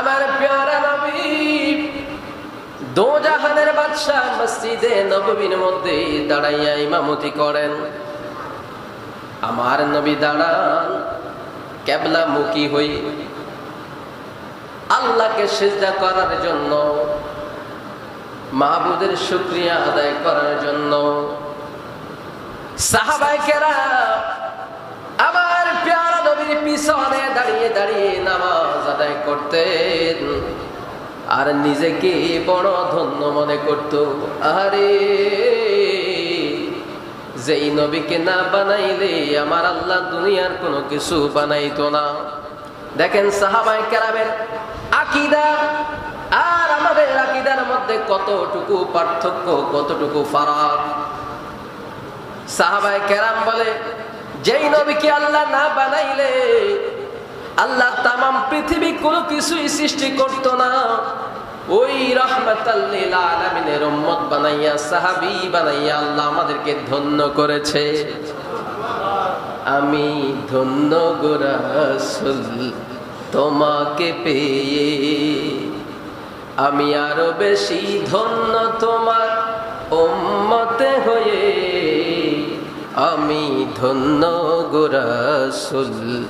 আমার পেয়ারা নবী, দোজাহানের বাদশাহ মসজিদে নবীর মধ্যে দাঁড়াইয়া ইমামতি করেন। আমার নবী দাঁড়ান কেবলা মুখী হই আল্লাহকে সেজদা করার জন্য, মাহবুদের শুক্রিয়া আদায় করার জন্য পেয়ারা নবীর পিছনে দাঁড়িয়ে দাঁড়িয়ে নামাজ আদায় করতেন। আর নিজেকে বড় ধন্য মনে করত। আরে যেই নবীকে না বানাইলে আমার আল্লাহ দুনিয়ার কোনো কিছু বানাইতো না। দেখেন সাহাবাই কেরামের আকিদা, আর আমাদের আকিদার মধ্যে কতটুকু পার্থক্য, কতটুকু ফারাক? সাহাবাই কেরাম বলে যেই নবীকে আল্লাহ না বানাইলে, আল্লাহ তামাম পৃথিবী কোনো কিছুই সৃষ্টি করত না। ওই রহমতাল্লিল বানাইয়া, সাহাবি বানাইয়া আল্লাহ আমাদেরকে ধন্য করেছে। আমি ধন্য গোরাসুল তোমাকে পেয়ে, আমি আরও বেশি ধন্য তোমার উম্মতে হয়ে আমি ধন্য গোরাসুল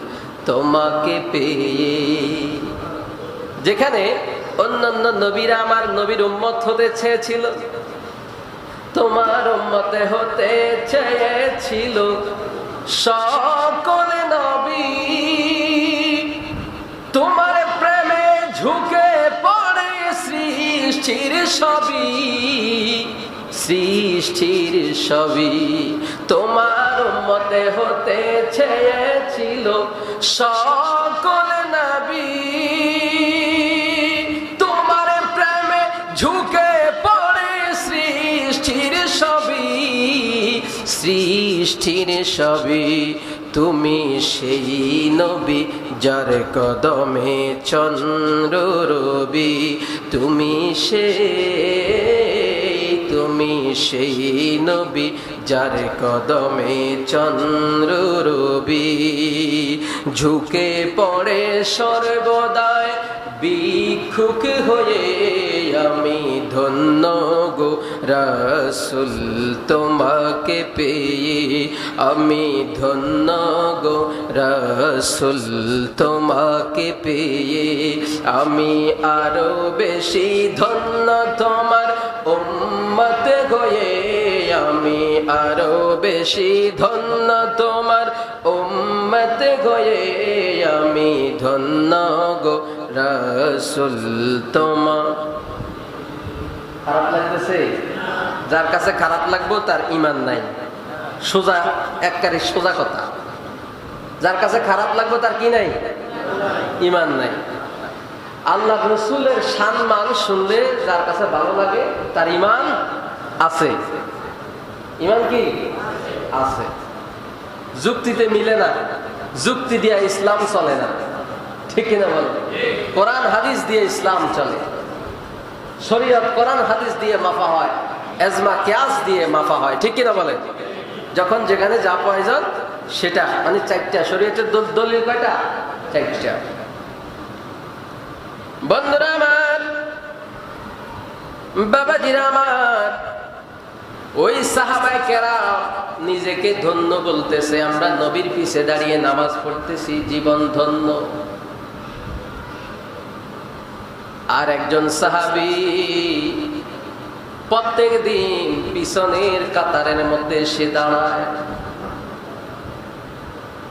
তোমাকে পেয়ে। যেখানে অন্যান্য নবীরা আমার নবীর উম্মত হতে চেয়েছিল, তোমার উম্মতে হতে চেয়েছিল সকলে নবী। তোমার প্রেমে ঝুঁকে পড়ে সৃষ্টির সবই। সৃষ্টির সবই তোমার মতে হতে চেয়েছিল সকল নবী। তোমার প্রেমে ঝুঁকে পড়ে সৃষ্টির সবই সৃষ্টির সবই তুমি সেই নবী যার কদমে চন্দ্র রবি তুমি সে তুমি সেই নবী যার কদমে চন্দ্র রবি ঝুঁকে পড়ে সর্বদায় ভিক্ষুক হয়ে আমি ধন্য গো রাসুল তোমাকে পেয়ে। আমি ধন্য গো রাসুল তোমাকে পেয়ে। আমি আরও বেশি ধন্য তোমার উম্মত গয়ে আমি আরও বেশি ধন্য তোমার উম্মত গয়ে আমি ধন্য গো রাসুল তোমার। খারাপ লাগতেছে? যার কাছে খারাপ লাগবো, তার ইমান নাই। সোজা, এককারি সোজা কথা। যার কাছে খারাপ লাগবে, তার কি নাই? ইমান নাই। আল্লাহ রসুলের সম্মান শুনলে যার কাছে ভালো লাগে, তার ইমান আছে। ইমান কি? আছে। যুক্তিতে মিলে না। যুক্তি দিয়া ইসলাম চলে না। ঠিক কিনা বলো? কোরআন হাদিস দিয়ে ইসলাম চলে। শরীয়ত কোরআন হাদিস দিয়ে মাফা হয়, এজমা ক্যাস দিয়ে মাফা হয়, ঠিক কিনা বলে? যখন যেখানে যা প্রয়োজন সেটা। মানে চারটা, শরীয়তের দল- দলীয় কয়টা? চারটা। বন্ধুরা আমার আমার, ওই সাহাবাই কেরা নিজেকে ধন্য বলতেছে, আমরা নবীর পিছে দাঁড়িয়ে নামাজ পড়তেছি, জীবন ধন্য। আর একজন সাহাবি প্রত্যেক দিন পিছনের কাতারের মধ্যে সে দাঁড়ায়।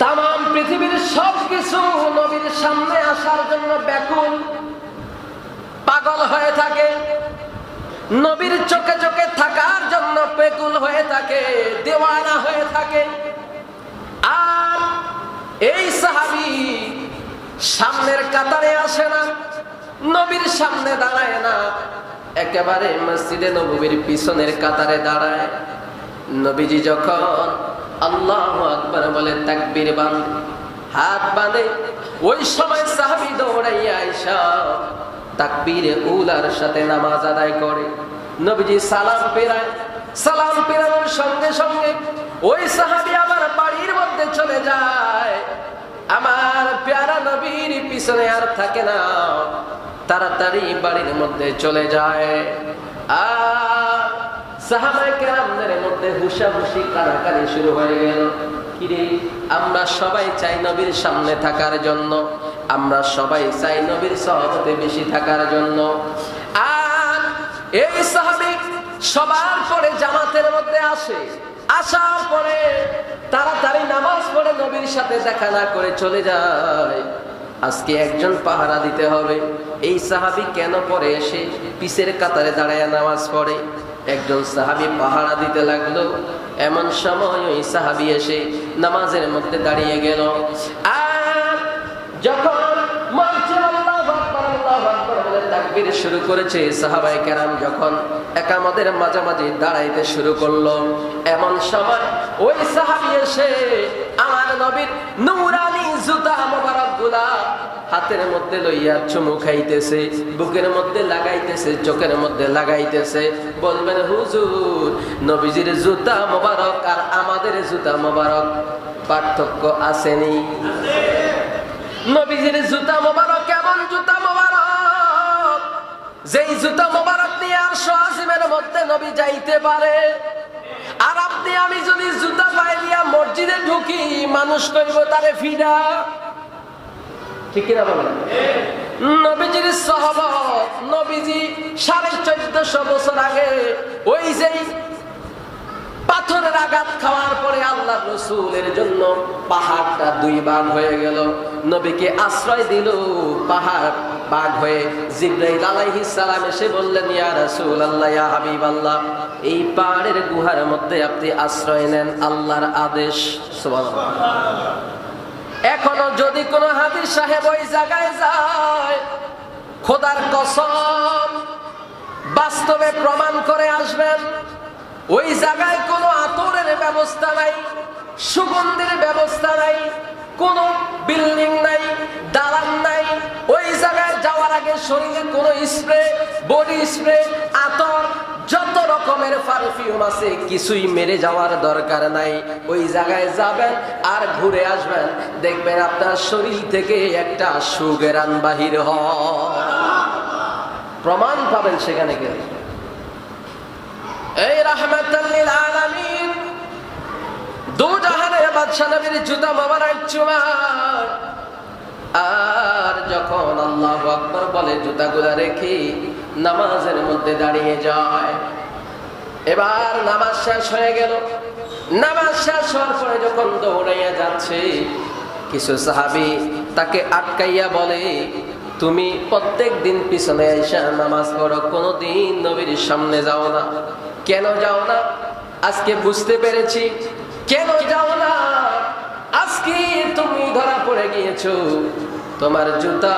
তাম পৃথিবীর সব কিছু নবীর সামনে আসার জন্য ব্যাকুল, পাগল হয়ে থাকে। নবীর চোখে চোখে থাকার জন্য বেকুল হয়ে থাকে, দেওয়ানা হয়ে থাকে। আর এই সাহাবি সামনের কাতারে আসে না। নবীর সামনে দাঁড়ায় না। একেবারে মসজিদে নবীর পিছনের কাতারে দাঁড়ায়। নবীজি যখন আল্লাহ আকবর বলে, তাকবীর বান্ধ হাত বাঁধে। ওই সময় সাহাবি দৌড়াইয়া আইসা তাকবীরে উলার সাথে নামাজ আদায় করে। নবীজি সালাম পেরায় সালাম পেরানোর সঙ্গে সঙ্গে ওই সাহাবি আমার বাড়ির মধ্যে চলে যায়। আমার প্যারা নবীর পিছনে আর থাকে না। তাড়াতাড়ি বাড়ির মধ্যে চলে যায়। আর মধ্যে শুরু হয়ে গেল। কিরে আমরা সবাই চাই নবীর সামনে থাকার জন্য। আমরা সবাই চাই নবীর বেশি থাকার জন্য। আর এই সবার পরে জামাতের মধ্যে আসে। আসার পরে তাড়াতাড়ি নামাজ পড়ে নবীর সাথে দেখা না করে চলে যায়। আজকে একজন পাহারা দিতে হবে। এই সাহাবি কেন পরে এসে পিসের কাতারে দাঁড়ায় নামাজ পড়ে? একজন সাহাবি পাহারা দিতে লাগল। এমন সময় ওই সাহাবি এসে নামাজের মধ্যে দাঁড়িয়ে গেল। যখন শুরু করেছে সাহাবাই কেরাম যখন একামদের মাঝামাঝি দাঁড়াইতে শুরু করল, এমন সময় ওই সাহাবি এসে আমার নবীর মোবারক গুলা হাতের মধ্যে লইয়া চুমু খাইতেছে, বুকের মধ্যে লাগাইতেছে, চোখের মধ্যে লাগাইতেছে। বলবেন, হুজুর, নবীজির জুতা মোবারক আর আমাদের জুতা মোবারক পার্থক্য আসেনি। নবীজির জুতা মোবারক, কেমন জুতা মোবারক? যেই জুতা মোবারক নিয়ে আর সোয়াসিমের মধ্যে নবী যাইতে পারে, আর আপনি, আমি যদি জুতা পাই দিয়া মসজিদে ঢুকি, মানুষ করিব তারে ফিডা ঠিক কিনা বলেন? নবীজির সহবত নবীজি সাড়ে চোদ্দশো বছর আগে ওই যেই পাথরের আঘাত খাওয়ার পরে আল্লাহ রসুলের জন্য পাহাড়টা দুই ভাগ হয়ে গেল। নবীকে আশ্রয় দিল পাহাড় বাঘ হয়ে। জিব্রাইল আলাইহিস সালাম এসে বললেন, ইয়া রাসূল আল্লাহ ইয়া হাবিব আল্লাহ এই পাহাড়ের গুহার মধ্যে আপনি আশ্রয় নেন আল্লাহর আদেশ। সুবহানাল্লাহ। যদি কোনো হাবির সাহেব ওই জায়গায় যায়, খোদার কসম, বাস্তবে প্রমাণ করে আসবেন, ওই জায়গায় কোনো আতরের ব্যবস্থা নাই, সুগন্ধির ব্যবস্থা নাই, কোনো বিল্ডিং নাই, দালান নাই, ওই জায়গায় যাওয়ার আগে শরীরে কোনো স্প্রে, বডি স্প্রে, আতর কিছুই মেরে যাওয়ার দরকার নাই। ওই জায়গায় যাবেন আর ঘুরে আসবেন। দেখবেন আপনার শরীর থেকে একটা সুগেরান বাহির প্রমাণ পাবেন সেখানে গেলে। এই জুতা আর যখন আল্লাহু আকবার বলে জুতাগুলা রেখে নামাজের মধ্যে দাঁড়িয়ে যায় এবার নামাজ শেষ হয়ে গেল। নামাজ শেষ হওয়ার পরে যখন দৌড়াইয়া যাচ্ছে, কিছু সাহাবি তাকে আটকাইয়া বলে, তুমি প্রত্যেক দিন পিছনে এসে নামাজ পড়ো, কোনোদিন নবীর সামনে যাও না। কেন যাও না? আজকে বুঝতে পেরেছি। কেন যাও না? আজকে তুমি ধরা পড়ে গিয়েছো। তোমার জুতা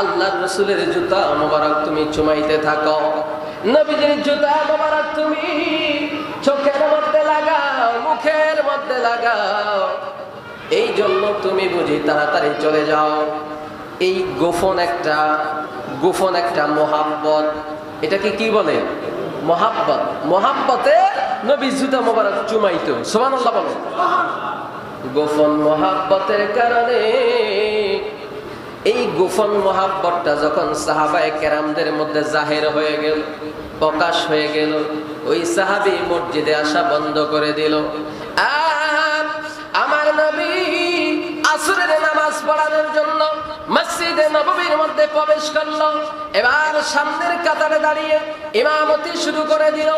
আল্লাহ রসুলের জুতা মোবারক তুমি চুমাইতে থাকো। নবীজির জুতা মোবারক তুমি। চোখের মধ্যে লাগাও মুখের মধ্যে লাগাও। এই জন্য তুমি বুঝি তাড়াতাড়ি চলে যাও। এই গোফন একটা গোফন একটা মহাব্বত। এটাকে কি বলে? মহাব্বত। মহাব্বতে নবী জুতা মোবারক চুমাইতো। সোমান বলে গোপন মহাব্বতের কারণে এই গোপন মহাব্বতটা যখন সাহাবায় কেরামদের মধ্যে জাহের হয়ে গেল, প্রকাশ হয়ে গেল, ওই সাহাবি মসজিদে আসা বন্ধ করে দিল। আমার নবী আসরের নামাজ পড়ানোর জন্য মসজিদে নববীর মধ্যে প্রবেশ করল। এবার সামনের কাতারে দাঁড়িয়ে ইমামতি শুরু করে দিল।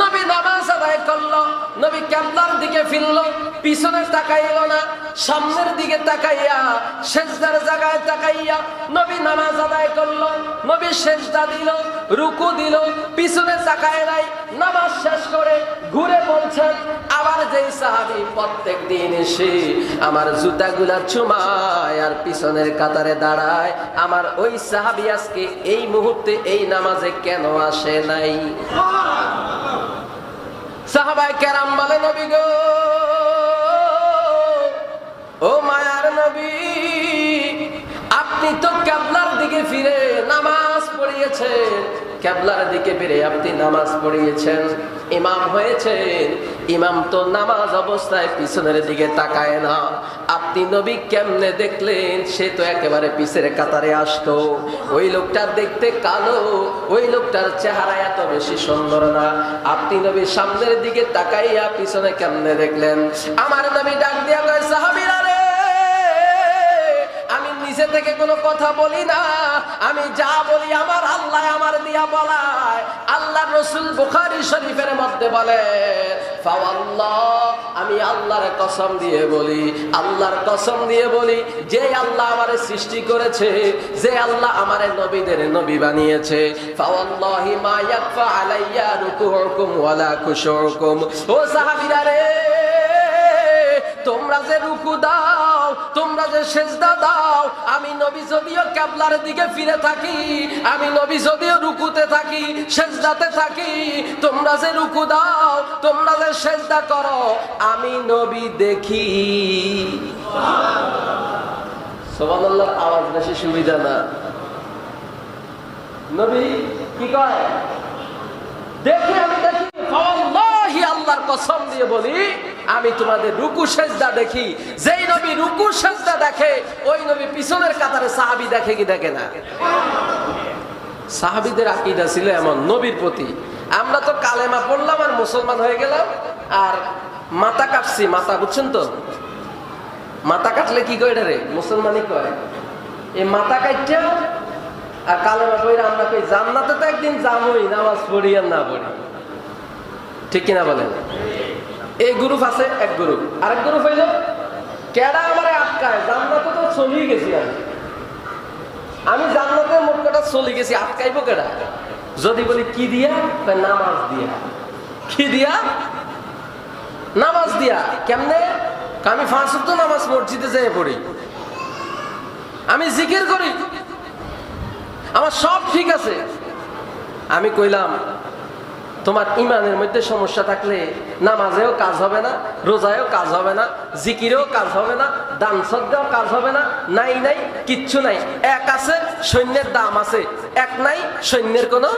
নবী নামাজ আদায় করল। নবী দিকে ফিরলো। পিছনে তাকাইল না। সামনের দিকে তাকাইয়া জায়গায় তাকাইয়া নবী নামাজ আদায় করল। নবী সেজদা দিল, রুকু দিল, পিছনে তাকায় নাই। নামাজ শেষ করে ঘুরে বলছেন আবার যেই সাহাবি প্রত্যেক দিন এসে আমার জুতাগুলা চুমায় আর পিছনের কাতারে দাঁড়ায় আমার ওই সাহাবি আজকে এই মুহূর্তে এই নামাজে কেন আসে নাই? সাহাবাই কেরাম বলে, নবী গো, ও মায়ার নবী, আপনি তো ক্যাবলার দিকে ফিরে নামাজ পড়িয়েছেন। ক্যাবলার দিকে ফিরে আপনি নামাজ পড়িয়েছেন। ইমাম হয়েছেন। ইমাম তো নামাজ অবস্থায় পিছনের দিকে তাকায় না। আপনি নবী কেমনে দেখলেন? সে তো একেবারে পিছের কাতারে আসতো। ওই লোকটার দেখতে কালো, ওই লোকটার চেহারা এত বেশি সুন্দর না। আপনি নবী সামনের দিকে তাকাইয়া পিছনে কেমনে দেখলেন? আমার নবী ডাক দিয়া কয় সাহাবিরা নিচে থেকে কোনো কথা বলি না। আমি যা বলি আমার আল্লাহ আমার দিয়া বলায়। আল্লাহ রসুল বুখারি শরীফের মধ্যে বলে আমি আল্লাহর কসম দিয়ে বলি, আল্লাহর কসম দিয়ে বলি, যে আল্লাহ আমারে সৃষ্টি করেছে, যে আল্লাহ আমারে নবীদের নবী বানিয়েছে। ও সাহাবীরা রে তোমরা যে রুকু দাও, তোমরা যে সেজদা দাও, আমি নবী যদিও ক্যাবলার দিকে ফিরে থাকি, আমি নবী যদিও রুকুতে থাকি, সেজদাতে থাকি, তোমরা যে রুকু দাও, তোমরা যে সেজদা করো, আমি নবী দেখি। সোবানুল্লাহর আওয়াজ বেশি সুবিধা না। নবী কি কয়? দেখি আমি দেখি আল্লাহি আল্লাহর কসম দিয়ে বলি আমি তোমাদের রুকু সেজদা দেখি। যেই নবী রুকু সেজদা দেখে, ওই নবী পিছনের কাতারে সাহাবি দেখে কি দেখে না? সাহাবিদের আকিদা ছিল এমন, নবীর প্রতি। আমরা তো কালেমা পড়লাম আর মুসলমান হয়ে গেলাম, আর মাথা কাটছি, মাথা, বুঝছেন তো? মাথা কাটলে কি কয় রে মুসলমানই কয়। এই মাথা কাটটা আর কালেমা পড়ে আমরা কই, জান্নাতে তো একদিন যাবই, নামাজ পড়ি আর না পড়ি। ঠিক কিনা বলেন? এই গ্রুপ আছে, এক গ্রুপ। আরেক গ্রুপ হইল, কেডা আমারে আটকায়? জান্নাতে তো চলেই গেছি আমি। আমি জান্নাতে মোট কথা চলে গেছি, আটকাইব কেডা? যদি বলি, কি দিয়া? নামাজ দিয়া। কি দিয়া? নামাজ দিয়া। কেমনে? আমি ফাঁস তো নামাজ মসজিদে যেয়ে পড়ি। আমি জিকির করি। আমার সব ঠিক আছে। আমি কইলাম তোমার ইমানের মধ্যে সমস্যা থাকলে নামাজেও কাজ হবে না, রোজায়ও কাজ হবে না, জিকিরেও কাজ হবে না, দান সদ্গাও কাজ হবে না, নাই নাই, কিচ্ছু নাই। এক আছে, সৈন্যের দাম আছে। এক নাই, সৈন্যের কোনো